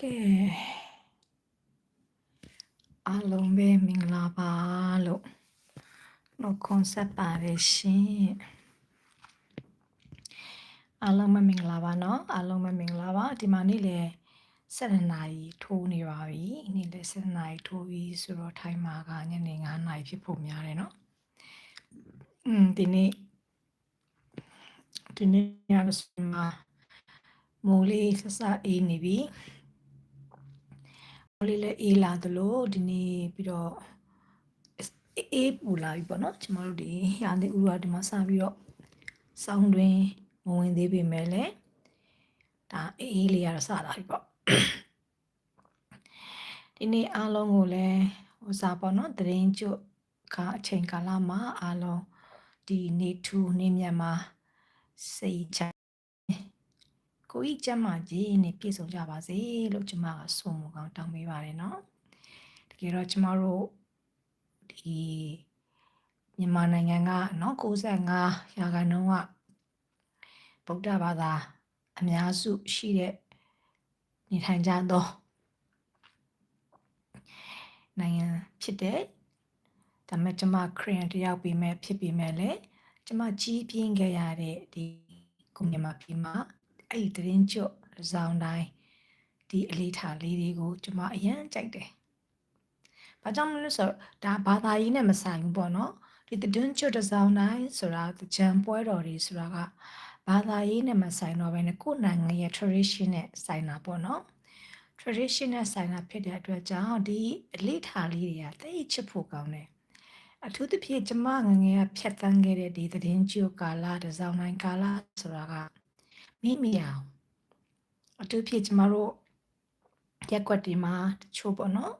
ကဲအားလုံးပဲမင်္ဂလာပါလို့တော့ concept ပါတယ်ရှင်အားလုံးပဲမင်္ဂလာပါเนาะအားလုံးပဲမင်္ဂလာပါဒီမှာနေ့လေ7နာရီထိုးနေပါပြီနေ့လေ7နာရီထိုးပြီဆိုတော့ထိုင်းမှာကညနေ9နာရီဖြစ်ဖို့များတယ်เนาะอืมဒီနေ့ဒီနေ့ရစမှာမိုးလေးဆဆအေးနေပြီမိုး လေးလည်းအေးလာသလိုဒီနေ့ပြီးတော့အေးပူလာပြီပေါ့နော်ကျမတို့ဒီရာသီဥတုကဒီမှာစပြီးတော့စောင်းတွင်မဝင်သေးပေမဲ့လည်းဒါအေးလေးရတော့စလာပြီပေါ့ဒီနေ့အားလုံးကိုလည်းဟိုစားပေါ့နော်တရင်ကျွတ်ကအချိန်ကာလမှာအားလုံးဒီနေထူနေမြတ်မှာစိတ်ချ ကိုကြီးကျမ်းမာကြီးနဲ့ပြည့်စုံကြပါစေလို့ကျမကဆုမကောင်းတောင်းပေးပါတယ်နော်တကယ်တော့ကျမတို့ဒီမြန်မာနိုင်ငံကနော်65ရာခိုင်နှုန်းကဗုဒ္ဓဘာသာအများစုရှိတဲ့နေထိုင်ကြသောနိုင်ငံဖြစ်တဲ့ဒါပေမဲ့ကျမခရီးယန်တယောက်ပြီးမဲ့ဖြစ်ပြီးမဲ့လေကျမကြီးပြင်းခဲ့ရတဲ့ဒီကိုမြန်မာပြည်မှာ အဲ့ဒီသတင်းကျွတ်ဇောင်းတိုင်းဒီအလေးထားလေးတွေကိုကျမအရန်ကြိုက်တယ်။ဘာကြောင့်မလဲဆိုတော့ဒါဘာသာရေးနဲ့မဆိုင်ဘူးပေါ့နော်။ဒီသတင်းကျွတ်ဇောင်းတိုင်းဆိုတာကြံပွဲတော်တွေဆိုတာကဘာသာရေးနဲ့မဆိုင်တော့ဘဲနဲ့ကိုယ်နိုင်ငံရဲ့ tradition နဲ့ဆိုင်တာပေါ့နော်။ tradition နဲ့ဆိုင်တာဖြစ်တဲ့အတွက်ကြောင့်ဒီအလေးထားလေးတွေကတိတ်ချစ်ဖို့ကောင်းတယ်။အထူးသဖြင့်ကျမငငယ်ကဖြတ်တန်းခဲ့တဲ့ဒီသတင်းကျွတ်ကာလတစောင်းတိုင်းကာလဆိုတာက မိမိအောင်အထူးဖြင့်ကျမတို့ရက်ွက်တွေမှာတချို့ပေါ့နော်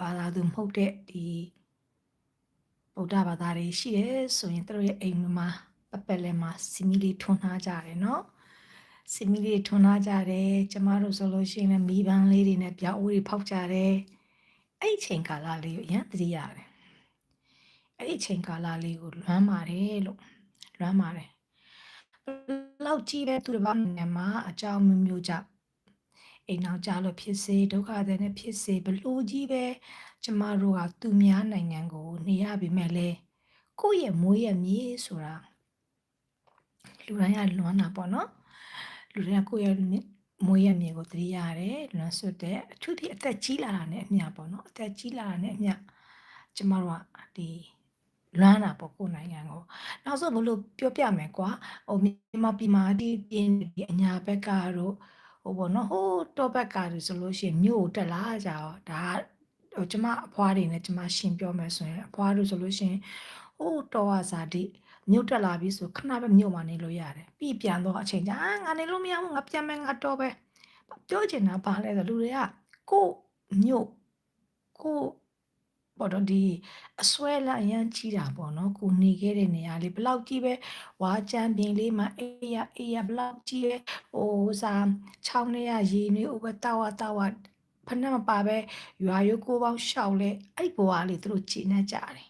ဘာသာသူမဟုတ်တဲ့ဒီဗုဒ္ဓဘာသာတွေရှိတယ်ဆိုရင်တို့ရဲ့အိမ်မှာပပက်လဲမှာစီမီလေးထွန်းထားကြတယ်နော်စီမီလေးထွန်းထားကြတယ်ကျမတို့ဆိုလို့ရှိရင်လည်းမီးပန်းလေးတွေနဲ့ပြောင်းဦးတွေဖောက်ကြတယ်အဲ့ဒီချိန်ကာလလေးကိုအရင်သတိရတယ်အဲ့ဒီချိန်ကာလလေးကိုလွမ်းပါတယ်လို့လွမ်းပါတယ် လောက်ကြီးပဲသူတစ်ပါးနိုင်ငံမှာအကြောင်းမျိုးမျိုးကြောင့်အိမ်အောင်ကြလို့ဖြစ်စေဒုက္ခတွေနဲ့ဖြစ်စေဘလို့ကြီးပဲကျမတို့ကသူများနိုင်ငံကို နေရပြီမဲ့လဲကိုယ့်ရဲ့မွေးရမြေဆိုတာလူတိုင်းကလွမ်းတာပေါ့နော်လူတိုင်းကကိုယ့်ရဲ့မွေးရမြေကိုသတိရတယ်လွမ်းဆွတ်တဲ့အထူးသဖြင့်အသက်ကြီးလာတာနဲ့အမျှပေါ့နော်အသက်ကြီးလာတာနဲ့အမျှကျမတို့ကဒီ လွမ်းတာပေါ့ကိုနိုင်ငံကိုနောက်ဆုံးဘလို့ပြောပြမယ်ကွာဟိုမြန်မာပြည်မှာဒီပြင်းဒီအညာဘက်ကတော့ဟိုပေါ့နော်ဟိုတော့ဘက်ကတွေဆိုလို့ရှိရင်မြို့ကိုတက်လာကြတော့ဒါဟိုကျမအဖွားတွေနဲ့ကျမရှင်းပြောမယ်ဆိုရင်အဖွားတို့ဆိုလို့ရှိရင်ဟိုတော့ဟာဇာတိမြို့တက်လာပြီဆိုခဏပဲမြို့မှာနေလို့ရတယ်ပြီးပြန်တော့အချိန်ကြာငါနေလို့မရဘူးငါပြန်မယ်ငါတော့ပဲပြောချင်တာပါလဲဆိုလူတွေကကိုမြို့ကို ပေါ့တော့ဒီအစွဲလာရမ်းကြီးတာပေါ့နော်ကိုနေခဲ့တဲ့နေရာလေးဘလောက်ကြီးပဲဝါချမ်းပြင်လေးမှာအေးရအေးရဘလောက်ကြီးပဲဟိုစားချောင်းထဲရရေနေဥပတောက်တောက်ဖနှက်မပါပဲရွာရိုးကိုပေါင်းရှောက်လဲအဲ့ဘွားလေးသူတို့ကြည်နေကြတယ်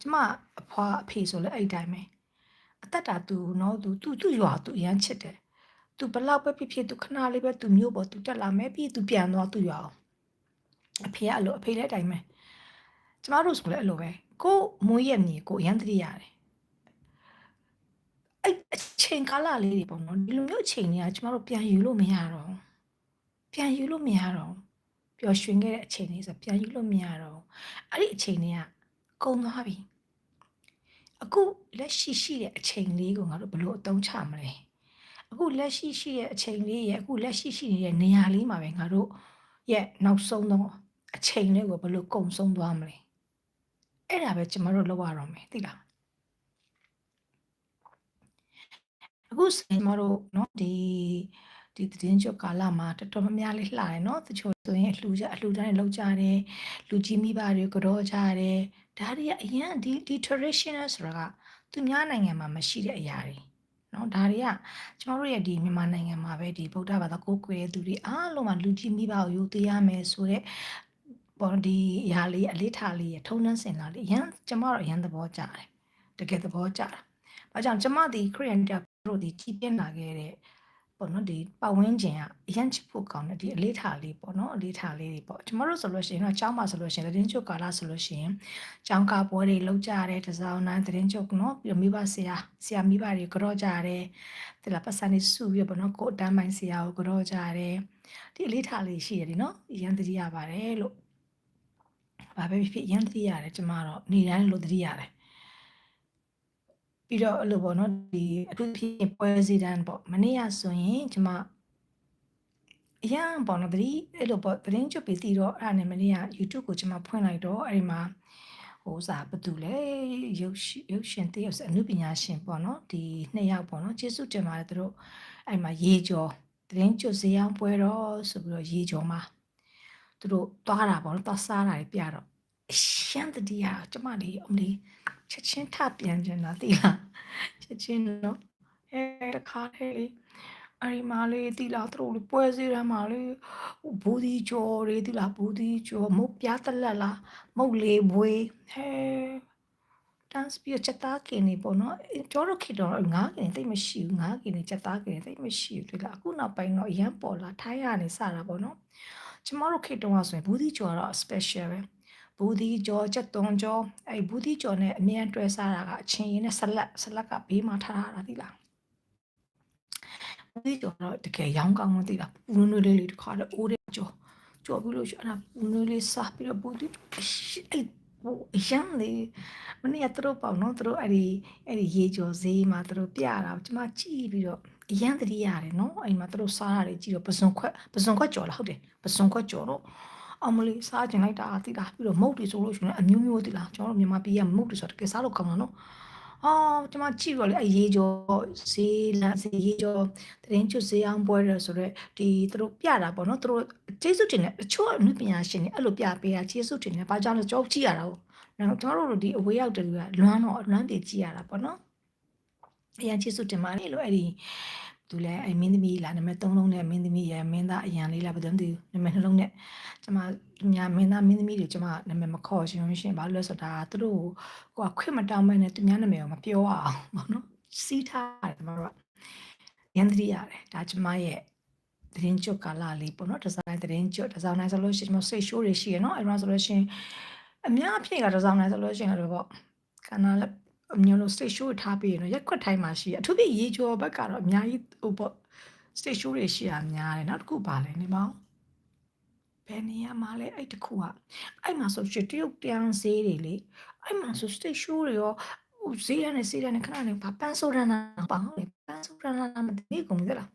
ကျမအဖွားအဖေဆိုလဲအဲ့တိုင်းပဲအသက်တာသူနော်သူသူသူ့ရွာသူအရန်ချစ်တယ်သူဘလောက်ပဲဖြစ်ဖြစ်သူခဏလေးပဲသူမျိုးပေါ်သူတက်လာမယ်ပြီးသူပြန်သွားသူရွာအောင်အဖေကအဲ့လိုအဖေလည်းအတိုင်းပဲ ကျမတို့ဆိုလည်းအဲ့လိုပဲကိုမွေးရမြေကိုအရန်တတိရတယ်အဲ့အချိန်ကာလလေးတွေပေါ့နော်ဒီလိုမျိုးအချိန်တွေကကျမတို့ပြန်ယူလို့မရတော့ပြန်ယူလို့မရတော့ပျော်ရွှင်ခဲ့တဲ့အချိန်လေးဆိုပြန်ယူလို့မရတော့အဲ့ဒီအချိန်တွေကကုန်သွားပြီအခုလက်ရှိရှိတဲ့အချိန်လေးကိုငါတို့ဘယ်လိုအသုံးချမလဲအခုလက်ရှိရှိတဲ့အချိန်လေးရဲ့အခုလက်ရှိရှိနေတဲ့နေရာလေးမှာပဲငါတို့ရဲ့နောက်ဆုံးသောအချိန်လေးကိုဘယ်လိုကုံဆုံးသွားမလဲ အဲ့ဒါပဲကျမတို့လုပ်ရတော့မယ်သိလားအခုကျမတို့เนาะဒီဒီသတင်းကြွကာလမှာတော်တော်များများလေးလှတယ်เนาะတချို့ဆိုရင်အလှူကြအလှူတိုင်းလောက်ကြတယ်လူကြီးမိဘတွေကြောကြတယ်ဒါတွေကအရင်ဒီဒီ traditional ဆိုတာကသူများနိုင်ငံမှာမရှိတဲ့အရာတွေเนาะဒါတွေကကျမတို့ရဲ့ဒီမြန်မာနိုင်ငံမှာပဲဒီဗုဒ္ဓဘာသာကိုးကွယ်သူတွေအားလုံးမှာလူကြီးမိဘကိုယူသေးရမယ်ဆိုတော့ ပေါ်ဒီအရာလေးအလေးထားလေးရထုံနှန်းစင်လာလေးအရန်ကျမတို့အရန်သဘောကျတယ်တကယ်သဘောကျတာ။ဘာကြောင့်ကျမဒီခရီးယန်တက်တို့ဒီကြီးပြင်းလာခဲ့တဲ့ဗပေါ့နော်ဒီပတ်ဝန်းကျင်ကအရန်ချစ်ဖို့ကောင်းတယ်ဒီအလေးထားလေးပေါ့နော်အလေးထားလေးတွေပေါ့ကျမတို့ဆိုလို့ရှိရင်တော့ကျောင်းမှာဆိုလို့ရှိရင်သတင်းချုပ်ကာလဆိုလို့ရှိရင်ကျောင်းကပွဲတွေလုပ်ကြတယ်တစောင်းနိုင်သတင်းချုပ်နော်ပြီးတော့မိဘဆရာဆရာမိဘတွေကြော့ကြတယ်ဒီလားပတ်စံနေစုပြီးပေါ့နော်ကိုအတန်းပိုင်းဆရာကိုကြော့ကြတယ်ဒီအလေးထားလေးရှိရတယ်နော်အရန်တတိရပါတယ်လို့ ဘာပဲဖြစ်ဖြစ်အရန်တတိရတယ်ကျမတော့နေတိုင်းလို့တတိရတယ်ပြီးတော့အဲ့လိုပေါ့နော်ဒီအထူးဖြစ်ပွဲစည်းတန်းပေါ့မနေ့ကဆိုရင်ကျမအရန်ပေါ့နော်တတိအဲ့လိုပေါ့သတင်းချုပ်ပြီးတည်တော့အဲ့ဒါနဲ့မနေ့က YouTube ကိုကျမဖွင့်လိုက်တော့အဲ့ဒီမှာဟိုစာဘာတူလဲရုပ်ရှင်ရုပ်ရှင်တယောက်အနုပညာရှင်ပေါ့နော်ဒီနှစ်ယောက်ပေါ့နော်ကျေးဇူးတင်ပါတယ်သူတို့အဲ့မှာရေကျော်သတင်းကျွတ်စရောင်းပွဲတော့ဆိုပြီးတော့ရေကျော်မှာ သူတို့သွားတာပေါ့နော်သွားစားတာပြတော့အရှမ်းတတိယကျမလေးအမလေးချက်ချင်းထပြန်ကျင်တာသိလားချက်ချင်းနော်အဲတခါလေးလေအဲ့ဒီမှာလေတိလာသူတို့ပွဲစည်းရမှာလေဘူဒီကျော်တွေတိလာဘူဒီကျော်မုတ်ပြားတလက်လားမုတ်လေးဘွေဟဲတန်းစပီချက်သားကင်းနေပေါ့နော်ကျော်တို့ခေတော့ငါးကင်းတိတ်မရှိဘူးငါးကင်းနဲ့ချက်သားကင်းတိတ်မရှိဘူးတိလာအခုနောက်ပိုင်းတော့အရန်ပေါ်လာထိုင်းရနေစတာပေါ့နော် ကျမတို့ခေတော့ဆိုရင်ဘူဒီကျော်တော့ special ပဲဘူဒီကျော်ချက်သွန်ကျော်အဲ့ဘူဒီကျော်နဲ့အမြန်တွဲစားတာကအချင်းရင်းနဲ့ဆလက်ဆလက်ကဘေးမှာထားတာတိလားဘူးကျော်တော့တကယ်ရောင်းကောင်းမသိတာပူနွေးလေးလေးတခါတော့အိုးတဲ့ကျော်ကျော်ပြီးလို့ရှိရင်အဲ့ဒါပူနွေးလေးစားပြီးတော့ဘူးဒီအဲ့ ဟိုအရန်လေမနေ့ကသူတို့ပေါ့နော်သူတို့အဲ့ဒီအဲ့ဒီရေကျော်ဈေးမှာသူတို့ပြတာကျွန်မကြည့်ပြီးတော့အရန်တတိရတယ်နော်အဲ့မှာသူတို့စားရတယ်ကြည့်တော့ပစုံခွက်ပစုံခွက်ကျော်လားဟုတ်တယ်ပစုံခွက်ကျော်တော့အမလေးစားကျင်လိုက်တာတိလားပြီးတော့မုတ်တွေဆိုလို့ရှိရင်အမျိုးမျိုးတိလားကျွန်တော်တို့မြန်မာပြည်ကမုတ်တွေဆိုတော့တကယ်စားလို့ကောင်းတာနော် အော်ကျွန်မကြည့်တော့လေအရေးကျော်ဈေးလမ်းဈေးရေးကျော်တရင်ကျွတ်ဈေးအောင်ပွဲရဆိုတော့ဒီသူတို့ပြတာပေါ့နော်သူတို့ကျေးဇူးတင်တယ်တချို့အမှုပညာရှင်တွေအဲ့လိုပြပေးတာကျေးဇူးတင်တယ်ဘာကြောင့်လဲကြောက်ကြည့်ရတာဟုတ်နော်ကျွန်တော်တို့ဒီအဝေးရောက်တယ်ကလွမ်းတော့လွမ်းပြေကြည့်ရတာပေါ့နော်အရင်ကျေးဇူးတင်ပါတယ်လို့အဲ့ဒီ သူလဲအဲ့မင်းသမီးလာနံပါတ်3လုံးနဲ့မင်းသမီးရမင်းသားအရန်လေးလာဘယ်သူမှနံပါတ်2လုံးနဲ့ကျွန်မညာမင်းသားမင်းသမီးတွေကျွန်မနာမည်မခေါ်ရှင်ရှင်ဘာလို့လဲဆိုတာသူတို့ကိုကခွင့်မတောင်းမဲနဲ့သူများနာမည်ကိုမပြောအောင်ပေါ့နော်စီးထားတယ်ကျွန်တော်တို့ရန်တရီရတယ်ဒါကျွန်မရဲ့သတင်းကျွတ်ကာလလေးပေါ့နော်ဒီဇိုင်းသတင်းကျွတ်ဒီဇိုင်းနိုင်ဆိုလို့ရှိရင်ကျွန်မစိတ်ရှိုးတွေရှိရနော်အဲ့တော့ဆိုလို့ရှိရင်အများအပြည့်ကဒီဇိုင်းနိုင်ဆိုလို့ရှိရင်တော့ပေါ့ကနာလည်းအ မျိုးလို့ stage show ထားပြီးရနော်ရက်ခွက်တိုင်းမှာရှိရအထူးဖြင့်ရေချိုဘက်ကတော့အများကြီးဟိုပေါ့ stage show တွေရှိရများတယ်နောက်တစ်ခုပါလဲနေမောင်ဘယ်နေရာမှာလဲအဲ့တခုကအဲ့မှာဆိုရှင်တရုတ်တန်းဈေးတွေလေအဲ့မှာဆို stage show တွေရောဟိုဈေးရနဲ့ဈေးရနဲ့ခဏနေဘာပန်းဆိုးရနာပါဟုတ်လေပန်းဆိုးရနာမသိကုန်ဘူးလား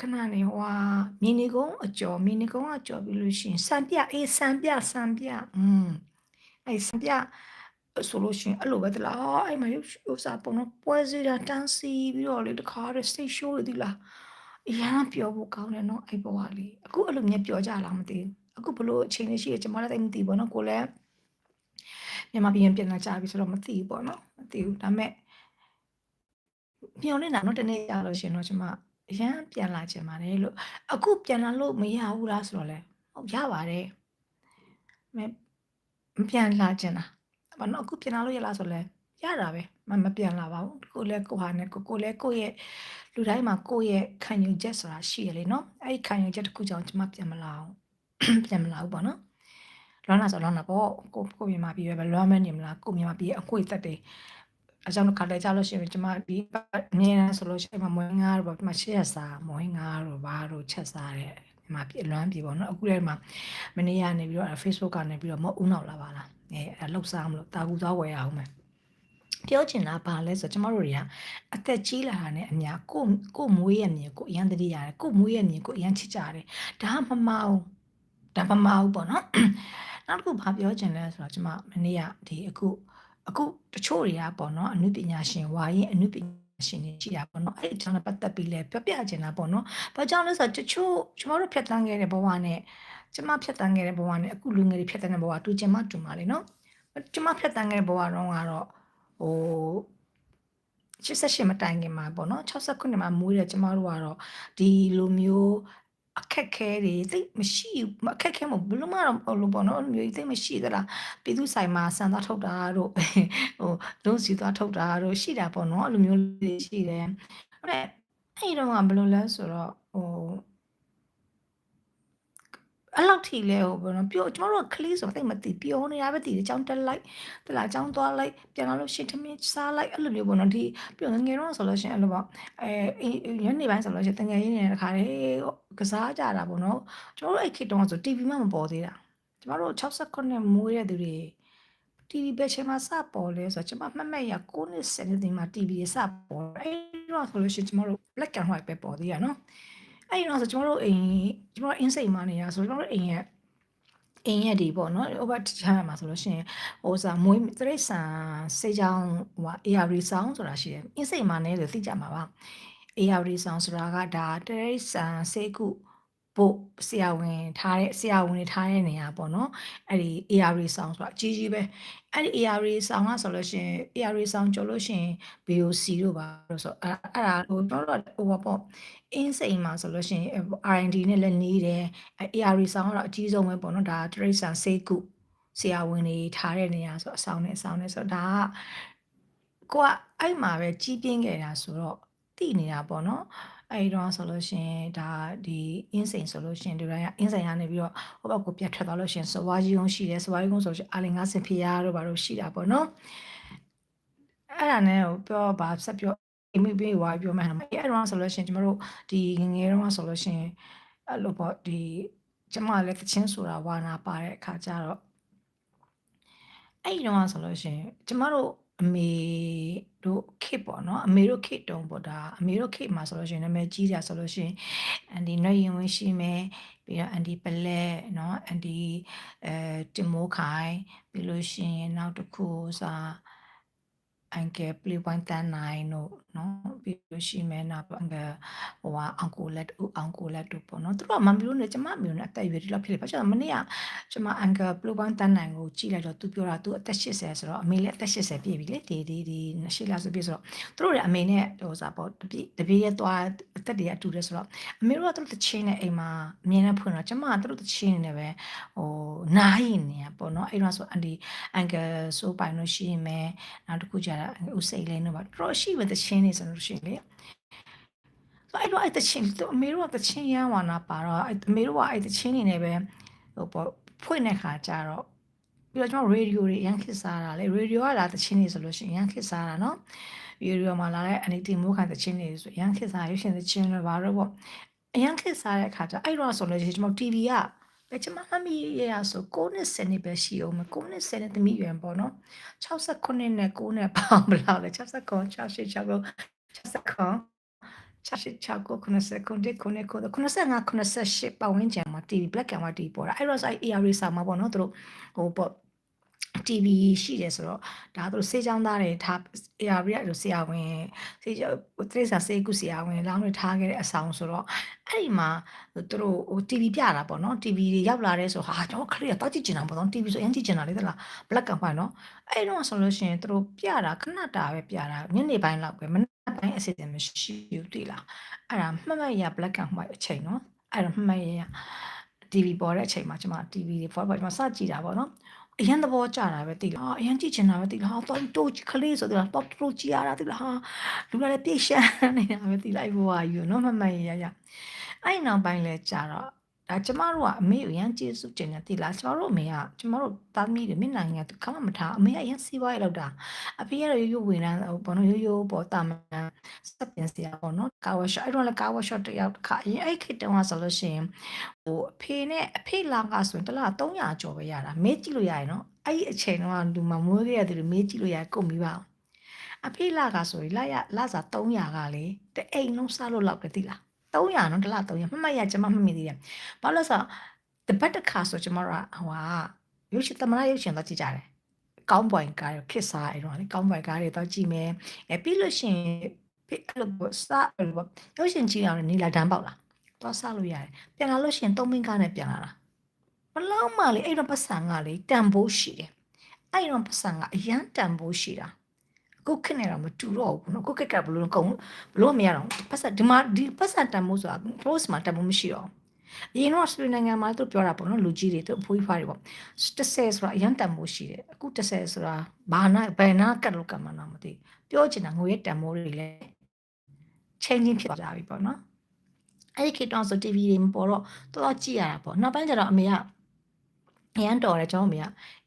ခဏနေဟွာမီနီကုန်းအကျော်မီနီကုန်းအကျော်ပြီးလို့ရှိရင်စံပြအေးစံပြစံပြอืมအဲ့စံပြ ဆိုလို့ရှိရင်အဲ့လိုပဲတလားအာအဲ့မှာရုပ်ဥစားပုံတော့ပွဲစည်းတာတန်းစီပြီးတော့လေတခါတည်း stage show တွေဒီလားအရန်ပြောဖို့ကောင်းတယ်နော်အဲ့ဘဝလေးအခုအဲ့လိုမျိုးပြောကြလားမသိဘူးအခုဘလို့အချိန်လေးရှိရကျွန်မလည်းတိတ်မသိဘူးနော်ကိုလည်းမြန်မာပြည်ပြန်လာကြပြီဆိုတော့မသိဘူးပေါ့နော်မသိဘူးဒါပေမဲ့မျောနေတာနော်တနေ့ရလို့ရှင်တော့ကျွန်မအရန်ပြန်လာချင်ပါတယ်လို့အခုပြန်လာလို့မရဘူးလားဆိုတော့လဲဟုတ်ရပါတယ်မမပြန်လာချင်တာ ဘာလို့အခုပြန်လာလို့ရလားဆိုလဲရတာပဲမမပြန်လာပါဘူးကိုလည်းကိုဟာနဲ့ကိုကိုလည်းကိုရဲ့လူတိုင်းမှာကိုရဲ့ခံယူချက်ဆိုတာရှိရလေနော်အဲ့ဒီခံယူချက်တစ်ခုကြောင့်ကျွန်မပြန်မလာအောင်ပြန်မလာဘူးပေါ့နော်လွမ်းလာဆိုလွမ်းလာပေါ့ကိုကိုမြန်မာပြည်ပဲလွမ်းမဲနေမလားကိုမြန်မာပြည်အခွေသက်တယ်အကြောင်းခါလဲကြလို့ရှိရင်ကျွန်မဒီအမြဲတမ်းဆိုလို့ရှိရင်မွေးငါတော့ကျွန်မရှေ့ရစားမွေးငါတော့ဘာတော့ချက်စားတဲ့မြန်မာပြည်လွမ်းပြည်ပေါ့နော်အခုလည်းမှာမနေ့ကနေပြီးတော့ Facebook ကနေပြီးတော့မဦးနောက်လာပါလား အဲအဲ့လှုပ်ရှားမလို့တာကူသွားဝယ်ရအောင်မယ်ပြောချင်တာဘာလဲဆိုတော့ကျမတို့တွေကအသက်ကြီးလာတာနဲ့အများကိုကိုမွေးရမြင်ကိုအရန်တတိရတယ်ကိုမွေးရမြင်ကိုအရန်ချစ်ကြတယ်ဒါမမအောင်ဒါမမအောင်ပေါ့နော်နောက်တစ်ခုဘာပြောချင်လဲဆိုတော့ကျမမနေ့ကဒီအခုအခုတချို့တွေကပေါ့နော်အနုပညာရှင်ဝါရင်အနုပညာရှင်တွေရှိတာပေါ့နော်အဲ့ဒီကြောင့်ပတ်သက်ပြီးလဲပြောပြချင်တာပေါ့နော်ဘာကြောင့်လဲဆိုတော့တချို့ကျမတို့ဖြတ်တန်းခဲ့တဲ့ဘဝနဲ့ ကျမဖြတ်တန်းခဲ့တဲ့ဘဝနဲ့အခုလူငယ်တွေဖြတ်တန်းတဲ့ဘဝတူချင်မှတူမှာလေနော်ကျမဖြတ်တန်းခဲ့တဲ့ဘဝတော့ကတော့ဟို88မတိုင်ခင်မှာပေါ့နော်69မှာမွေးတဲ့ကျမတို့ကတော့ဒီလိုမျိုးအခက်ခဲတွေသိမရှိဘူးအခက်ခဲမဘလို့မတော့လို့ပေါ့နော်မျိုးကြီးသိမရှိသလားပြည်သူဆိုင်မှာစံသားထုတ်တာတို့ဟိုလုံးစီသွားထုတ်တာတို့ရှိတာပေါ့နော်အဲ့လိုမျိုးတွေရှိတယ်ဟုတ်တယ်အဲ့တော့ကဘယ်လိုလဲဆိုတော့ဟို အဲ့လောက်ထိလဲဟိုဘောနော်ပြောကျမတို့ကကလေးဆိုတိတ်မသိပြောနေတာပဲတည်တယ်ចောင်းတက်လိုက်တလားចောင်းသွားလိုက်ပြန်လာလို့ရှင်းထမင်းစားလိုက်အဲ့လိုမျိုးပေါ့နော်ဒီပြောငယ်တော့ဆိုလို့ရှရင်အဲ့လိုပေါ့အဲညနေပိုင်းဆိုလို့ရှရင်တငယ်ရင်းနေတဲ့ခါလေးကစားကြတာပေါ့နော်ကျမတို့အဲ့ခေတ်တုန်းကဆို TV မှမပေါ်သေးတာကျမတို့69မိုးရတဲ့သူတွေ TV ဘယ်ချိန်မှာစပေါ်လဲဆိုတော့ကျမမှတ်မှတ်ရ9နှစ်10နှစ်ဒီမှာ TV စပေါ်အဲ့တော့ဆိုလို့ရှရင်ကျမတို့ black and white ပဲပေါ်သေးရနော် အဲ့တော့ဆိုကျမတို့အိမ်ကျမတို့အင်းစိတ်မှာနေရဆိုကျမတို့အိမ်ရဲ့အိမ်ရဲ့ဒီပေါ့နော် over time မှာဆိုလို့ရှိရင်ဟိုစာမွေးတရိတ်ဆန်စေချောင်းဟို AR sound ဆိုတာရှိတယ်အင်းစိတ်မှာနေလို့သိကြမှာပါ AR sound ဆိုတာကဒါတရိတ်ဆန်စေကု ဖို့ဆရာဝန်ထားတဲ့ဆရာဝန်တွေထားတဲ့နေရာပေါ့နော်အဲ့ဒီ AR sound ဆိုတာအကြီးကြီးပဲအဲ့ဒီ AR sound ကဆိုလို့ရှိရင် AR sound ကြော်လို့ရှိရင် BOC တို့ပါလို့ဆိုအဲ့အဲ့ဒါဟိုတော့ဟိုပေါ့အင်းစိန်မှာဆိုလို့ရှိရင် R&D နဲ့လည်းနေတယ် AR sound ကတော့အကြီးဆုံးပဲပေါ့နော်ဒါတရိတ်ဆန်စေကုဆရာဝန်တွေထားတဲ့နေရာဆိုအဆောင်နဲ့အဆောင်နဲ့ဆိုတော့ဒါကကိုကအဲ့မှာပဲကြီးပြင်းခဲ့တာဆိုတော့တည်နေတာပေါ့နော် အဲ့တော့ဆိုလို့ရှင်ဒါဒီအင်းစိန်ဆိုလို့ရှင်ဒီတိုင်းကအင်းစိန်ကနေပြီးတော့ဟိုဘက်ကိုပြတ်ထွက်သွားလို့ရှင်စဝါကြီးကုန်းရှိတယ်စဝါကြီးကုန်းဆိုရှင်အာလင်90ဖီယာတို့ဘာလို့ရှိတာပေါ့နော်အဲ့ဒါနဲ့ဟိုပြောပါဆက်ပြောအိမ်မိပေးဝါပြောမှန်းမှာအဲ့တော့ဆိုလို့ရှင်ကျမတို့ဒီငငယ်တော့ဆိုလို့ရှင်အဲ့လိုပေါ့ဒီကျမလည်းတချင်းဆိုတာဝါနာပါတဲ့အခါကျတော့အဲ့ဒီတော့ဆိုလို့ရှင်ကျမတို့အမေ တို့ခေတ်ပေါ့နော်အမေတို့ခေတ်တုံးပေါ့ဒါအမေတို့ခေတ်မှာဆိုလို့ရှိရင်နာမည်ကြီးကြဆိုလို့ရှိရင်အန်ဒီနှွက်ရင်ဝင်ရှိမယ်ပြီးတော့အန်ဒီပလက်နော်အန်ဒီအဲတင်မိုးခိုင်ပြီးလို့ရှိရင်နောက်တစ်ခုစာ အန်ကယ်ပလီပွိုင်းတန်နိုင်တို့နော်ပြီးလို့ရှိမယ်နောက်အန်ကယ်ဟိုကအန်ကိုလက်ဦးအန်ကိုလက်တို့ပေါ့နော်သူတို့ကမမျိုးနဲ့ကျမမျိုးနဲ့အသက်အရွယ်ဒီလောက်ဖြစ်လေဘာကြောင့်မနေ့ကကျမအန်ကယ်ပလီပွိုင်းတန်နိုင်ကိုကြည့်လိုက်တော့သူပြောတာသူအသက်80ဆိုတော့အမေလည်းအသက်80ပြည့်ပြီလေဒီဒီဒီရှေ့လာဆိုပြည့်ဆိုတော့သူတို့လည်းအမေနဲ့ဟိုစားပေါ့တပြည့်တပြည့်ရဲ့သွားအသက်တွေအတူတယ်ဆိုတော့အမေတို့ကသူတို့တချင်းနဲ့အိမ်မှာအမြင်နဲ့ဖွင့်တော့ကျမကသူတို့တချင်းနဲ့ပဲဟိုနားရင်နေပေါ့နော်အဲ့တော့ဆိုအန်ဒီအန်ကယ်ဆိုပိုင်လို့ရှိရင်မယ်နောက်တစ်ခုကျတာဥစိတ်လဲတော့တော်ရှိပဲတချင်းနေဆိုလို့ရှိရင်လေဆိုအဲ့တော့အဲ့တချင်းတို့အမေတို့ကတချင်းရမ်းဝါနာပါတော့အမေတို့ကအဲ့တချင်းနေနဲ့ပဲဟိုပေါ့ဖွင့်တဲ့ခါကျတော့ပြီးတော့ကျွန်တော်ရေဒီယိုတွေရန်ခစ်စားတာလေရေဒီယိုကလာတချင်းနေဆိုလို့ရှိရင်ရန်ခစ်စားတာနော်ရေဒီယိုမှာလာတဲ့အန်တီမိုးခံတချင်းနေဆိုရန်ခစ်စားရွှေရှင်တချင်းတွေဘာလို့ပေါ့အရန်ခစ်စားတဲ့အခါကျအဲ့တော့ဆိုလို့ရှိရင်ကျွန်တော် TV က ဘယ်ချမမမီရရဆို9နှစ်10နှစ်ပဲရှိအောင်မ9နှစ်10နှစ်သမီးရွယ်ပေါ့နော်69နဲ့9နဲ့ပေါင်းဘလောက်လဲ69 68 69 69 69 90 95 98ပတ်ဝန်းကျင်မှာ TV black and white TV ပေါ်တာအဲ့တော့အဲ့ AR စာမှာပေါ့နော်သူတို့ဟိုပေါ့ TV ရှိတယ်ဆိုတော့ဒါသူစေချောင်းသားတွေထား AR ရလို့ဆရာဝန်စေတိရစ္ဆာန်စေကုဆရာဝန်လောင်းတွေထားခဲ့တဲ့အဆောင်ဆိုတော့အဲ့ဒီမှာသူတို့ဟို TV ပြတာပေါ့နော် TV တွေရောက်လာတဲ့ဆိုဟာကျွန်တော်ခရီးတော့ကြည့်ကျင်တာပေါ့နော် TV ဆိုအရင်ကြည့်ကျင်တာလေသလား black and white နော်အဲ့တော့ဆိုလို့ရှိရင်သူတို့ပြတာခဏတာပဲပြတာညနေပိုင်းလောက်ပဲမနက်ပိုင်းအစီအစဉ်မရှိဘူးတိလားအဲ့ဒါမှတ်မှတ်ရ black and white အချိန်နော်အဲ့တော့မှတ်မှတ်ရ TV ပေါ်တဲ့အချိန်မှာကျွန်မ TV တွေပေါ်ပေါ်ကျွန်မစကြည့်တာပေါ့နော် အရင်သဘောကျတာပဲတိလားအရင်ကြည့်ချင်တာပဲတိလားတော့တိုးခလေးဆိုတော့တော့တိုးကြည့်ရတာတိလားဟာလူလာလည်းပြည့်ရှမ်းနေတာပဲတိလားဘဝယူနော်မမရရရအဲ့နောက်ပိုင်းလဲကြာတော့ ဒါကျမတို့ကအမေကိုရမ်းကျေးဇူးတင်တယ်တိလားကျမတို့အမေကကျမတို့သားသမီးတွေမျက်နှာငယ်ခမမထားအမေကရမ်းစီးပွားရေးလောက်တာအဖေကတော့ရိုးရိုးဝင်လာဘောနော်ရိုးရိုးပေါ်တာမန်စက်ပင်စရာပေါ့နော်ကာဝါရှော့အဲ့တော့လည်းကာဝါရှော့တယောက်တစ်ခါအရင်အဲ့ခေတ်တုန်းကဆိုလို့ရှိရင်ဟိုအဖေနဲ့အဖေလာကဆိုရင်တစ်လား300ကျော်ပဲရတာမေးကြည့်လို့ရရင်နော်အဲ့ဒီအချိန်တော့လူမမွေးခဲ့ရသူတွေမေးကြည့်လို့ရကုန်ပြီပါအဖေလာကဆိုရင်လာရလာစား300ကလေတအိမ်လုံးစားလို့လောက်ပဲတိလား 300နော်တစ်လား300မှတ်မှတ်ရကျွန်မမှတ်မိသေးတယ်ဘာလို့လဲဆိုတော့တပတ်တစ်ခါဆိုကျွန်မတို့ကဟိုဟာရုပ်ရှင်သမဏရုပ်ရှင်တော့ကြည့်ကြတယ်ကောင်းပွိုင်ကားခစ်စားအဲ့တော့လေကောင်းပွိုင်ကားတွေတော့ကြည့်မယ်အဲပြီးလို့ရှိရင်အဲ့လိုစားအဲ့လိုရုပ်ရှင်ကြည့်အောင်နေလာတန်းပေါက်လာတော့စားလို့ရတယ်ပြန်လာလို့ရှိရင်သုံးမင်းကားနဲ့ပြန်လာတာဘလောက်မှလေအဲ့တော့ပတ်စံကလေတန်ဖိုးရှိတယ်အဲ့တော့ပတ်စံကအရန်တန်ဖိုးရှိတာ ကိုခက်နေတော့မတူတော့ဘူးနော်ကိုခက်ကဘလို့ကုံဘလို့မရတော့ပတ်စံဒီမှာဒီပတ်စံတန်ဖိုးဆိုတာ pros မှာတန်ဖိုးမရှိတော့အရင်တော့စပင်နိုင်ငံမှာသူပြောတာပေါ့နော်လူကြီးတွေသူအဖိုးကြီးဖွားတွေပေါ့30ဆိုတာအရန်တန်မိုးရှိတယ်အခု30ဆိုတာဘာနာဘယ်နာကတ်လို့ကမှန်းတော့မသိပြောချင်တာငွေရဲ့တန်မိုးတွေလဲ change ချင်းဖြစ်သွားကြပြီပေါ့နော်အဲ့ဒီခေတ်တော့ဆို TV တွေမပေါ်တော့တော်တော်ကြည့်ရတာပေါ့နောက်ပိုင်းကျတော့အမေကအရန်တော်တယ်ကျွန်တော်အမေက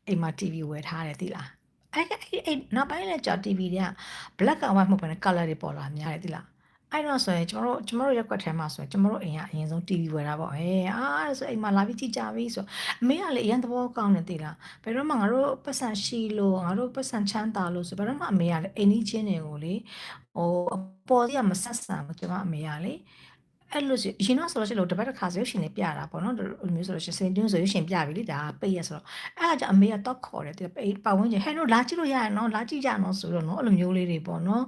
အိမ်မှာ TV ဝယ်ထားတယ်သိလား အဲ့အဲ့အဲ့နောက်ပိုင်းလည်းကြာ TV တွေက black and white မဟုတ်ဘဲနဲ့ color တွေပေါ်လာများတယ်သိလားအဲ့တော့ဆိုရင်ကျွန်တော်တို့ကျွန်တော်တို့ရက်ကွက်ထဲမှာဆိုရင်ကျွန်တော်တို့အိမ်ကအရင်ဆုံး TV ဝယ်တာပေါ့ဟဲ့အားဆိုအိမ်မှာလာပြီးကြည့်ကြပြီဆိုအမေကလည်းအရင်သဘောကောင်းနေသိလားဘယ်တော့မှငါတို့ပတ်စံရှိလို့ငါတို့ပတ်စံချမ်းသာလို့ဆိုဘယ်တော့မှအမေကလည်းအိမ်ကြီးချင်းတွေကိုလေဟိုအပေါ်ကြီးကမဆက်ဆံဘူးကျွန်မအမေကလေ အဲ့လိုဆိုရင်တော့ဆိုလို့ရှိရင်တပတ်တစ်ခါဆိုရှင်နေပြတာပေါ့နော်ဒီလိုမျိုးဆိုလို့ရှိရင်စင်တွင်းဆိုရှင်ပြပြီလေဒါပိတ်ရဆိုတော့အဲ့ဒါကြောင့်အမေကတော့ခေါ်တယ်တိပိတ်ပတ်ဝန်းကျင်ဟဲ့တို့လာကြည့်လို့ရရနော်လာကြည့်ကြနော်ဆိုတော့နော်အဲ့လိုမျိုးလေးတွေပေါ့နော်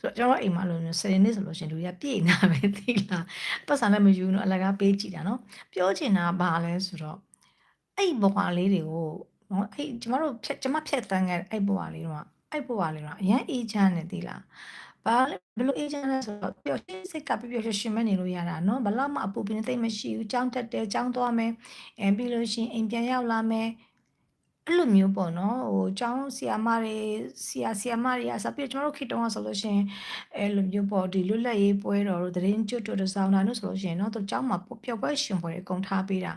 ဆိုတော့ကျွန်တော်အိမ်မှာလိုမျိုးစင်နေဆိုလို့ရှင်လူတွေကပြည့်နေတာပဲသိလားပတ်စံလည်းမယူနော်အလကားပေးကြည့်တာနော်ပြောချင်တာဘာလဲဆိုတော့အဲ့ဘဝလေးတွေကိုနော်အဲ့ကျမတို့ဖြတ်ကျမဖြတ်တန်းခဲ့အဲ့ဘဝလေးတော့အဲ့ဘဝလေးတော့အရင်အေးချမ်းနေသေးလား ဘာလဲဘလို့အေးချမ်းလဲဆိုတော့ပျော်ရွှင်စိတ်ကပျော်ပျော်ရွှင်ရွှင်မနေလို့ရတာနော်ဘလောက်မှအပူပင်သိမ့်မရှိဘူးကြောင်းတက်တယ်ကြောင်းသွားမယ်အမ်ပြီးလို့ရှိရင်အိမ်ပြန်ရောက်လာမယ်အဲ့လိုမျိုးပေါ့နော်ဟိုကျောင်းဆီယာမတွေဆီယာဆီယာမတွေကစပြကျွန်တော်တို့ခေတ္တကဆိုလို့ရှင်အဲ့လိုမျိုးပေါ့ဒီလွတ်လပ်ရေးပွဲတော်တို့သတင်းကျွတ်တူတစောင်းတာလို့ဆိုလို့ရှင်နော်သူကျောင်းမှာပျော်ပွဲရှင်ပွဲအကုန်ထားပေးတာ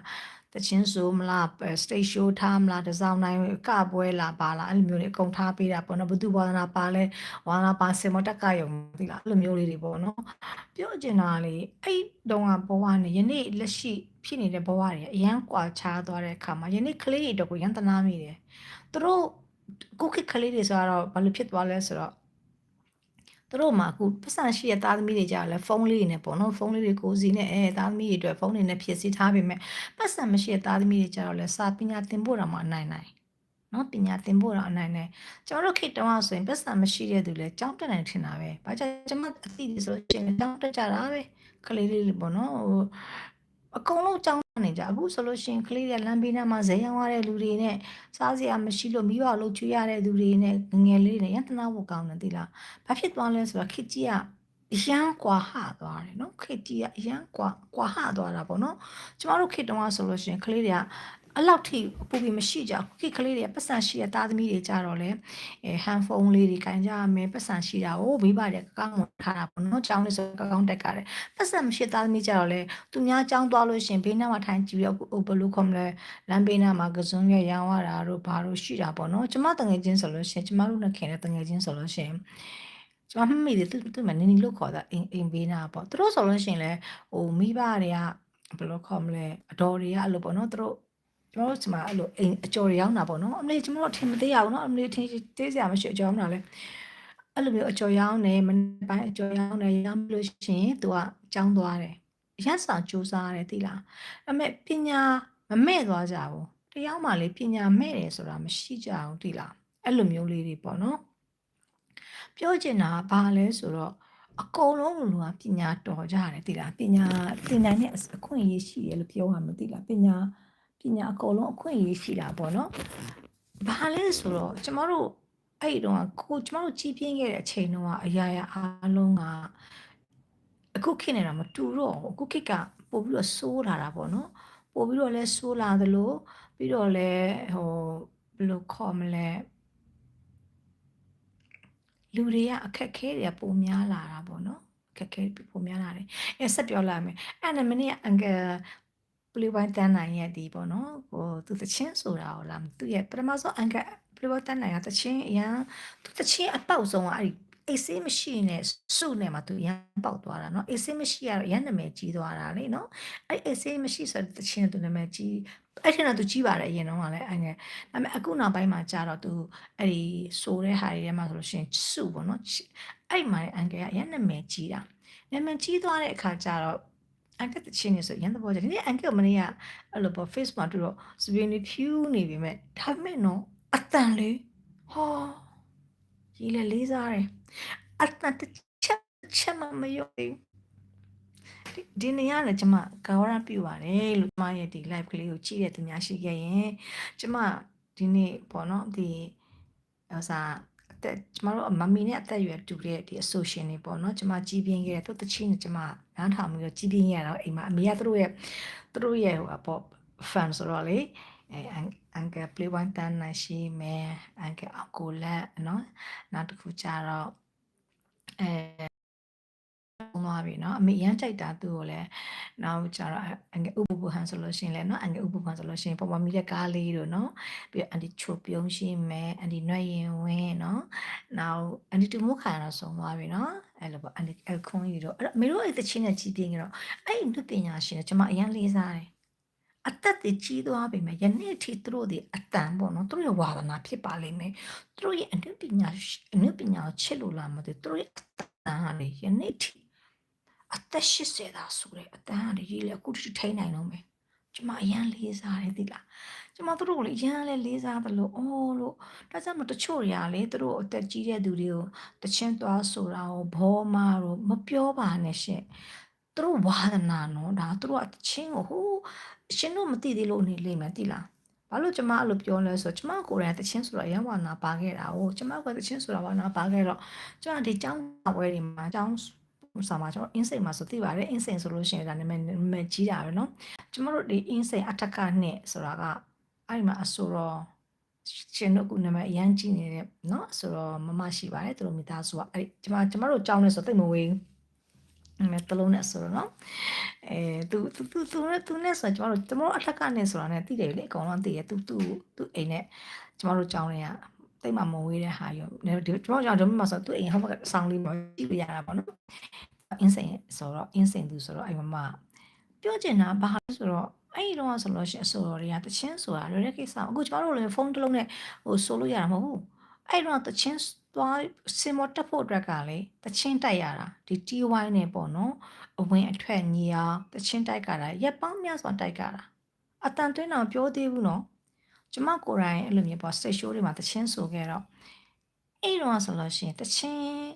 တချင်းဆိုမလား stage show ထားမလားဒီဇိုင်းနိုင်ကပွဲလာပါလားအဲ့လိုမျိုးတွေအကုန်ထားပေးတာပေါ့နော်ဘုသူဝါဒနာပါလဲဝါဒနာပါစင်မတက်ကယုံသိလားအဲ့လိုမျိုးလေးတွေပေါ့နော်ပြောချင်တာလေအဲ့တုန်းကဘဝနဲ့ယနေ့လက်ရှိဖြစ်နေတဲ့ဘဝတွေအရန်ကွာခြားသွားတဲ့အခါမှာယနေ့ကလေးတွေတော့ကိုရန်တနာမိတယ်သူတို့ကိုခေတ်ကလေးတွေဆိုတော့ဘာလို့ဖြစ်သွားလဲဆိုတော့ သူတို့မှာအခုပတ်စံရှိတဲ့သားသမီးတွေကြာလဲဖုန်းလေးနဲ့ပေါ့နော်ဖုန်းလေးတွေကိုစီနဲ့အဲသားသမီးတွေအတွက်ဖုန်းတွေနဲ့ဖြည့်ဆည်းထားပေမဲ့ပတ်စံမရှိတဲ့သားသမီးတွေကြာတော့လဲစာပညာသင်ဖို့တော့မှအနိုင်နိုင်နော်ပညာသင်ဖို့တော့အနိုင်နိုင်ကျွန်တော်တို့ခေတ်တုန်းကဆိုရင်ပတ်စံမရှိတဲ့သူလဲကြောင်းတက်နိုင်ထင်တာပဲဘာကြောင့်ကျွန်မအသိတွေဆိုရင်ကြောင်းတက်ကြတာပဲကလေးလေးတွေပေါ့နော်ဟိုအကုန်လုံးကြောင်းနေကြအခုဆိုလို့ရှိရင်ကလေးတွေလမ်းဘေးနားမှာဇေယျဝါတဲ့လူတွေနဲ့စားစရာမရှိလို့မိဘလှုပ်ချွေးရတဲ့သူတွေနဲ့ငငယ်လေးတွေနဲ့ရန်တနာဖို့ကောင်းတယ်သိလားဘာဖြစ်သွားလဲဆိုတော့ခေကြီးကအရန်ကွာဟသွားတယ်နော်ခေကြီးကအရန်ကွာကွာဟသွားတာပေါ့နော်ကျမတို့ခေတုန်းကဆိုလို့ရှိရင်ကလေးတွေက အလောက်ထိအပူပြီးမရှိကြဘူးခေကလေးတွေပတ်စံရှိတဲ့သားသမီးတွေကြတော့လေအဲဟန်ဖုန်းလေးတွေကင်ကြရမယ်ပတ်စံရှိတာကိုမိဘတွေကကောင်းမထားတာပေါ့နော်ចောင်းလေးဆိုကောင်းတက်ကြတယ်ပတ်စံမရှိသားသမီးကြတော့လေသူများចောင်းသွားလို့ရှင်ဘေးနားမှာထိုင်ကြည့်ပြီးတော့ဘယ်လိုခေါ်မလဲလမ်းဘေးနားမှာကစုံရရောင်းရတာတို့ဘာလို့ရှိတာပေါ့နော်ကျမတငယ်ချင်းဆိုလို့ရှင်ကျမတို့နဲ့ခင်တဲ့တငယ်ချင်းဆိုလို့ရှင်ကျမမှတ်မိတယ်သူသူမနင်းနီလို့ခေါ်တာအိမ်အိမ်ဘေးနားပေါ့သူတို့ဆိုလို့ရှင်လဲဟိုမိဘတွေကဘယ်လိုခေါ်မလဲအတော်တွေကအဲ့လိုပေါ့နော်သူတို့ ကျွန်တော်တို့ဒီမှာအဲ့လိုအိမ်အကျော်တွေရောက်တာပေါ့နော်အမလေးကျွန်တော်တို့ထင်မသေးရဘူးနော်အမလေးထင်သေးစရာမရှိအကျော်ရောက်တာလဲအဲ့လိုမျိုးအကျော်ရောက်နေမနေ့ပိုင်းအကျော်ရောက်နေရောက်လို့ရှိရင်သူကကြောင်းသွားတယ်ရက်စာစူးစားရတယ်သိလားအမေပညာမမဲ့သွားကြဘူးတယောက်မှလေပညာမဲ့တယ်ဆိုတာမရှိကြဘူးသိလားအဲ့လိုမျိုးလေးတွေပေါ့နော်ပြောချင်တာကဘာလဲဆိုတော့အကုန်လုံးလူကပညာတော်ကြတယ်သိလားပညာသင်နိုင်တဲ့အခွင့်အရေးရှိတယ်လို့ပြောရမှာသိလားပညာ ပညာအကုန်လုံးအခွင့်အရေးရှိတာပေါ့နော်။ဘာလဲဆိုတော့ကျမတို့အဲ့တုန်းကကိုကျမတို့ကြီးပြင်းခဲ့တဲ့အချိန်တုန်းကအရာရာအားလုံးကအခုခေတ်နေတာမတူတော့ဘူးအခုခေတ်ကပို့ပြီးတော့စိုးလာတာပေါ့နော်။ပို့ပြီးတော့လဲစိုးလာသလိုပြီးတော့လဲဟိုဘယ်လိုခေါ်မလဲလူတွေကအခက်ခဲတွေကပုံများလာတာပေါ့နော်အခက်ခဲပုံများလာတယ်အဲဆက်ပြောလိုက်မယ်အဲ့ဒါမနေ့ကအန်ကယ် ပလီဝိုင်းတန်းနိုင်ရဲ့ဒီပေါ့နော်ဟိုသူတချင်းဆိုတာဟောလားသူရဲ့ပထမဆုံးအန်ကပလီဝိုင်းတန်းနိုင်ကတချင်းအရန်သူတချင်းအပေါက်ဆုံးကအဲ့ဒီအေးဆေးမရှိနဲ့စုနဲ့မှသူရန်ပေါက်သွားတာเนาะအေးဆေးမရှိရတော့ရန်နာမည်ကြီးသွားတာလေเนาะအဲ့အေးဆေးမရှိဆိုတဲ့တချင်းသူနာမည်ကြီးအဲ့ထက်တော့သူကြီးပါတယ်အရင်တော့ကလည်းအငယ်ဒါပေမဲ့အခုနောက်ပိုင်းမှာကြာတော့သူအဲ့ဒီဆိုတဲ့ဟာတွေထဲမှာဆိုလို့ရှိရင်စုပေါ့เนาะအဲ့မှာအန်ကယ်ကရန်နာမည်ကြီးတာနာမည်ကြီးသွားတဲ့အခါကျတော့ အန်ကက်တချင်းနေဆိုရန်သဘောကြဒီနေ့အန်ကက်မနေ့ကအဲ့လိုပေါ့ face မှာတွေ့တော့စပင်းလေးဖြူးနေပြီမဲ့ဒါပေမဲ့နော်အတန်လေးဟောရီလေလေးစားတယ်အတန်တစ်ချက်ချက်မှမရောဘူးဒီနေ့ရလည်းကျမကာဝရပြုပါတယ်လို့ကျမရဲ့ဒီ live ကလေးကိုကြည့်တဲ့သူများရှိခဲ့ရင်ကျမဒီနေ့ပေါ့နော်ဒီဟိုစားသက်ကျမတို့မမီနဲ့အသက်အရွယ်တူတဲ့ဒီ association တွေပေါ့နော်ကျမကြီးပြင်းခဲ့တဲ့သူတချင်းနဲ့ကျမ နားထောင်ပြီးတော့ကြီးပြင်းရတော့အိမ်မှာအမေကသူတို့ရဲ့သူတို့ရဲ့ဟိုပေါ့ fan ဆိုတော့လေအဲအန်ကယ် play one တန်းနိုင်ရှိမယ်အန်ကယ်အကိုလက်နော်နောက်တစ်ခုကျတော့အဲ သွားပြီเนาะအမေရမ်းကြိုက်တာသူ့ကိုလည်းနောက်ကျတော့အငယ်ဥပပဟန်ဆိုလို့ရှိရင်လည်းเนาะအငယ်ဥပပဟန်ဆိုလို့ရှိရင်ပေါ်ပေါ်မီတဲ့ကားလေးတို့เนาะပြီးအန်တီချိုပြုံးရှိမယ်အန်တီနှွက်ရင်ဝင်းเนาะနောက်အန်တီတူမခါတော့ဆုံးသွားပြီเนาะ အဲ့လိုပေါ့အန်တီအခွန်ကြီးတို့အဲ့တော့အမေတို့အဲ့တချင်းနဲ့ကြီးပြင်းကြတော့အဲ့ဒီလူပညာရှင်ကကျွန်မအရင်လေးစားတယ်အသက်တွေကြီးသွားပြီမဲ့ယနေ့ထိသူတို့တွေအတန်ပေါ့နော်သူတို့ရဲ့ဝါသနာဖြစ်ပါလိမ့်မယ်သူတို့ရဲ့အနုပညာအနုပညာကိုချစ်လို့လားမသိဘူးသူတို့ရဲ့အတန်ဟာလေယနေ့ထိအသက်80သာဆိုတဲ့အတန်ဟာလေရေးလေအခုထိထိန်းနိုင်တော့မယ်ကျမအရန်လေးစားတယ်သိလားကျမတို့ကိုလေအရန်လဲလေးစားတယ်လို့အော်လို့ဒါကြောင့်မတချို့တွေကလေသူတို့အသက်ကြီးတဲ့သူတွေကိုတချင်းသွားဆိုတာကိုဘောမာတော့မပြောပါနဲ့ရှင့်သူတို့ဝါသနာနော်ဒါသူတို့ကတချင်းကိုဟိုးရှင်တို့မသိသေးလို့နေလိမ့်မယ်သိလားဘာလို့ကျမအဲ့လိုပြောလဲဆိုတော့ကျမကိုယ်တိုင်တချင်းဆိုတော့ရန်ဝါနာပါခဲ့တာ哦ကျမကတချင်းဆိုတာဝါနာပါခဲ့တော့ကျမဒီကျောင်းဝဲတွေမှာကျောင်းစာမှာကျွန်တော်အင်းစိန်မှာဆိုသိပါတယ်အင်းစိန်ဆိုလို့ရှိရင်ဒါနာမည်နာမည်ကြီးတာပဲเนาะကျမတို့ဒီအင်းစိန်အထက်ကနှစ်ဆိုတာက အဲ့ဒီမှာအဆိုတော့ရှင်တို့ကနာမည်အရန်ကြီးနေတဲ့เนาะဆိုတော့မမရှိပါတယ်သူတို့မိသားစုကအဲ့ကျမကျမတို့ကျောင်းနေဆိုသိမဝေးအဲတလုံးနဲ့ဆိုတော့เนาะအဲသူသူသူသူနဲ့သူနဲ့ဆိုတော့ကျမတို့ကျမတို့အထက်ကနေဆိုတာနဲ့သိတယ်လေအကောင်လုံးသိတယ်သူသူသူအိမ်နဲ့ကျမတို့ကျောင်းတွေကတိတ်မှမဝေးတဲ့ဟာရောဒီကျမတို့ကျောင်းဒီမှာဆိုသူအိမ်ဟောင်းကဆောင်းလေးမကြည့်ပြရတာပေါ့နော်အင်းစိန်ဆိုတော့အင်းစိန်သူဆိုတော့အဲ့မမပြောချင်တာဘာလဲဆိုတော့ အဲ့ဒီတော့ဆိုလို့ရှိရင်အဆိုတော်တွေကတချင်းဆိုတာလွယ်တဲ့ကိစ္စအခုကျမတို့လည်းဖုန်းတစ်လုံးနဲ့ဟိုဆိုလို့ရတာမဟုတ်ဘူးအဲ့တော့တချင်းသွားစင်မတက်ဖို့အတွက်ကလေတချင်းတိုက်ရတာဒီ TY နဲ့ပေါ့နော်အဝင်အထွက်ညီအောင်တချင်းတိုက်ကြတာရက်ပေါင်းများစွာတိုက်ကြတာအတန်တွင်းတော့ပြောသေးဘူးနော်ကျမကိုယ်တိုင်အဲ့လိုမျိုးပေါ့စိတ်ရှိုးတွေမှာတချင်းဆိုခဲ့တော့အဲ့တော့ဆိုလို့ရှိရင်တချင်း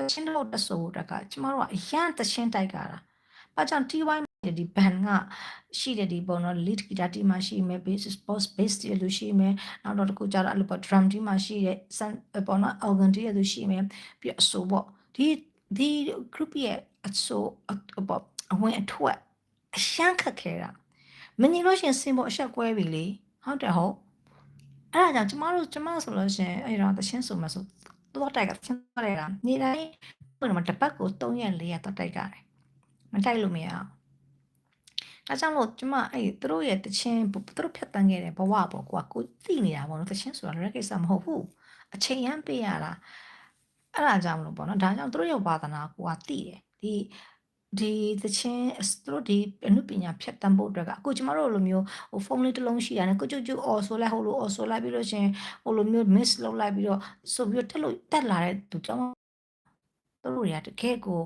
တချင်းတော့တဆိုတက်ကကျမတို့ကအရန်တချင်းတိုက်ကြတာဘာကြောင့် TY ဒီ band ကရှိတဲ့ဒီပုံတော့ lead guitar team မှာရှိမယ် bass boss bass တွေလို့ရှိမယ်နောက်တော့တကူကြတော့အဲ့လိုပေါ့ drum team မှာရှိတဲ့ sun ပေါ့နော် organ တွေလို့ရှိမယ်ပြီးအဆိုပေါ့ဒီဒီ group ရဲ့အဆိုပေါ့အဝင်အထွက်အရှမ်းခက်ခဲတာမညီလို့ရှင်စင်ပေါ်အဆက်ကွဲပြီလေဟုတ်တယ်ဟုတ်အဲ့ဒါကြောင့်ကျမတို့ကျမဆိုလို့ရှင်အဲ့တော့တချင်းဆိုမှဆိုတော့တိုက်ကချင်းလိုက်တာနေတိုင်းဘယ်မှာတပတ်ကို3ရက်4ရက်တော့တိုက်ကြတယ်မတိုက်လို့မရအောင် ဒါကြောင့်လို့ကျမအဲ့သူတို့ရဲ့တခြင်းသူတို့ဖြတ်တန်းခဲ့တဲ့ဘဝပေါ့ကွာကိုသိနေတာပေါ့နော်တခြင်းဆိုတာလည်းကိစ္စမဟုတ်ဘူးအချိန်ရမ်းပေးရတာအဲ့ဒါကြောင့်မလို့ပေါ့နော်ဒါကြောင့်သူတို့ရဲ့ဝါသနာကိုကသိတယ်ဒီဒီသချင်းသူတို့ဒီအမှုပညာဖြတ်တန်းဖို့အတွက်ကအခုကျမတို့လိုမျိုးဟိုဖုန်းလေးတစ်လုံးရှိရတယ်ကိုကျုပ်ကျုပ်အော်ဆိုလိုက်ဟိုလိုအော်ဆိုလိုက်ပြီးလို့ရှင်ဟိုလိုမျိုး miss လုပ်လိုက်ပြီးတော့ဆိုပြီးတော့တက်လို့တက်လာတဲ့သူတောင်းသူတို့တွေကတကယ်ကို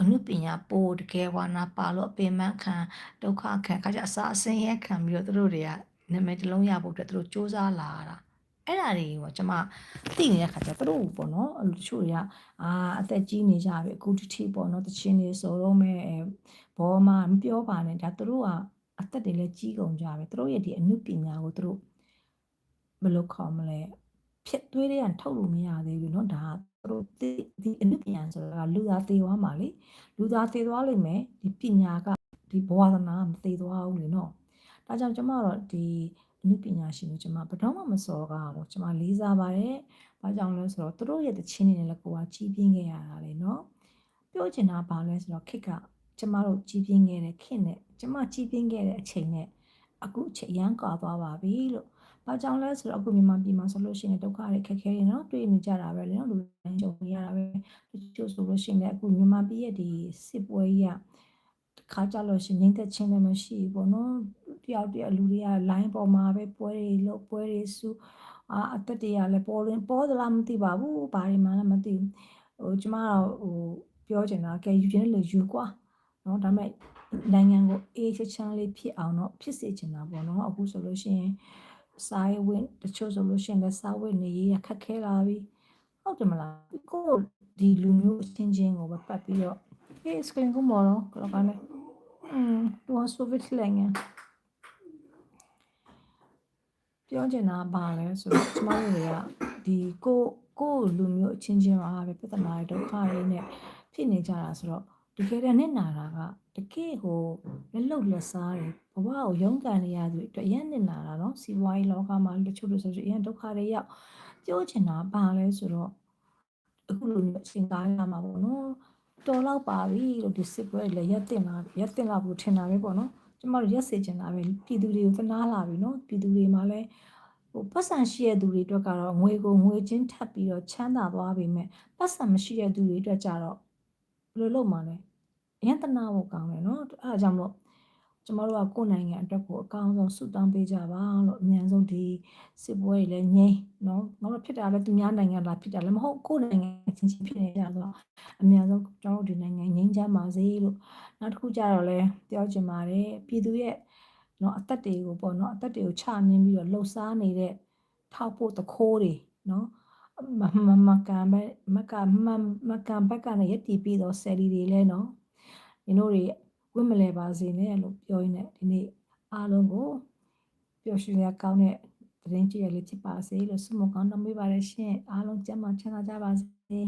အမှုပညာပို့တကယ်ဝါနာပါလို့အပင်မခံဒုက္ခခံခါကြအစာအစင်းရဲခံပြီးတော့သူတို့တွေကနာမည်တစ်လုံးရဖို့အတွက်သူတို့စ조사လာတာအဲ့ဒါတွေကိုကျွန်မသိနေတဲ့ခါကျသူတို့ပေါ့နော်အဲ့လိုတချို့တွေကအာအသက်ကြီးနေကြပြီအခုတတိပေါ့နော်တချင်းနေဆိုတော့မဲ့ဘောမမပြောပါနဲ့ဒါသူတို့ကအသက်တွေလည်းကြီးကုန်ကြပြီသူတို့ရဲ့ဒီအမှုပညာကိုသူတို့ဘယ်လိုခေါ်မလဲဖြစ်သွေးတွေကထုတ်လို့မရသေးဘူးเนาะဒါကသူ တို့ဒီအနုပညာဆိုတာလူသားသေသွားမှာလေလူသားသေသွားလိမ့်မယ်ဒီပညာကဒီဘဝသနာမသေသွားဘူးလေနော်ဒါကြောင့်ကျမတော့ဒီအနုပညာရှင်ကိုကျမဘယ်တော့မှမစော်ကားဘူးကျမလေးစားပါတယ်။ဘာကြောင့်လဲဆိုတော့သူတို့ရဲ့တခြင်းနေလည်းကိုကကြီးပြင်းခဲ့ရတာလေနော်။ပြောချင်တာဘာလဲဆိုတော့ခစ်ကကျမတို့ကြီးပြင်းခဲ့တဲ့ခင်နဲ့ကျမကြီးပြင်းခဲ့တဲ့အချိန်နဲ့အခုအချိန်ရန်ကွာသွားပါပြီလို့ ဘာကြောင့်လဲဆိုတော့အခုမြန်မာပြည်မှာဆိုလို့ရှိရင်ဒုက္ခတွေခက်ခဲနေနော်တွေ့နေကြတာပဲလေနော်လူတိုင်းကြုံနေရတာပဲတချို့ဆိုလို့ရှိရင်အခုမြန်မာပြည်ရဲ့ဒီစစ်ပွဲကြီးကခါကြလို့ရှိရင်ငိမ့်သက်ချင်းလည်းမရှိဘူးပေါ့နော်တယောက်တည်းလူတွေက line ပေါ်မှာပဲပွဲတွေလုပ်ပွဲတွေစုအာအသက်တွေကလည်းပေါ်ရင်ပေါ်သလားမသိပါဘူးဘာတွေမှလည်းမသိဘူးဟိုကျမတော့ဟိုပြောချင်တာကဲယူခြင်းလေယူကွာနော်ဒါပေမဲ့နိုင်ငံကိုအေးချမ်းချမ်းလေးဖြစ်အောင်တော့ဖြစ်စေချင်တာပေါ့နော်အခုဆိုလို့ရှိရင် စားရေးဝင်တချို့ဆိုလို့ရှိရင်လည်းစားဝတ်နေရေးခက်ခဲလာပြီဟုတ်တယ်မလားကိုဒီလူမျိုးအချင်းချင်းကိုပဲပတ်ပြီးတော့အေးစကရင်ကိုမော်တော့ကတော့ကနေอืมသူကဆိုဗီယက်နိုင်ငံပြောချင်တာဘာလဲဆိုတော့ကျမတို့တွေကဒီကိုကိုလူမျိုးအချင်းချင်းပါပဲပြဿနာတွေဒုက္ခတွေနဲ့ဖြစ်နေကြတာဆိုတော့တကယ်တမ်းနဲ့နာတာကတကယ်ဟိုလက်လုတ်လက်စားတယ် ဘဝကိုရုန်းကန်နေရသူအတွက်အရင်နဲ့နာတာနော်စီးပွားရေးလောကမှာတချို့လို့ဆိုရင်အရင်ဒုက္ခတွေရောက်ပြောချင်တာဘာလဲဆိုတော့အခုလိုမျိုးအချိန်ကားရမှာပေါ့နော်တော်တော့ပါပြီလို့ဒီစစ်ပွဲလည်းရက်တင်လာရက်တင်လာဖို့ထင်တာပဲပေါ့နော်ကျမတို့ရက်စေချင်တာပဲပြည်သူတွေကိုသနာလာပြီနော်ပြည်သူတွေမှာလည်းဟိုပတ်စံရှိတဲ့သူတွေအတွက်ကတော့ငွေကိုငွေချင်းထပ်ပြီးတော့ချမ်းသာသွားပြီမဲ့ပတ်စံမရှိတဲ့သူတွေအတွက်ကြတော့ဘယ်လိုလုပ်မှာလဲအရင်တနာဖို့ကောင်းတယ်နော်အဲဒါကြောင့်မလို့ ကျမတို့ကကိုယ်နိုင်ငံအတွက်ကိုအကောင်းဆုံးဆုတောင်းပေးကြပါလို့အများဆုံးဒီစစ်ပွဲတွေလည်းငြိမ်းနော်နောက်တော့ဖြစ်တာလည်းသူများနိုင်ငံလာဖြစ်တာလည်းမဟုတ်ကိုယ်နိုင်ငံချင်းချင်းဖြစ်နေကြတော့အများဆုံးကျွန်တော်တို့ဒီနိုင်ငံငြိမ်းချမ်းပါစေလို့နောက်တစ်ခုကြတော့လဲပြောချင်ပါတယ်ပြည်သူရဲ့နော်အသက်တွေကိုပေါ့နော်အသက်တွေကိုချနင်းပြီးတော့လှုပ်ရှားနေတဲ့ထောက်ဖို့တခိုးတွေနော်မမမကန်ပဲမကမမကန်ဘက်ကနေရည်တည်ပြီးတော့ဆယ်လီတွေလဲနော်ညီတို့တွေ ဝင့်မလဲပါစေနဲ့လို့ပြောရင်းနဲ့ဒီနေ့အားလုံးကိုပျော်ရွှင်ရကောင်းတဲ့သတင်းကြည့်ရလေးဖြစ်ပါစေလို့ဆုမကောင်းတောင်းပေးပါရရှင်အားလုံးကျမ်းမာချမ်းသာကြပါစေ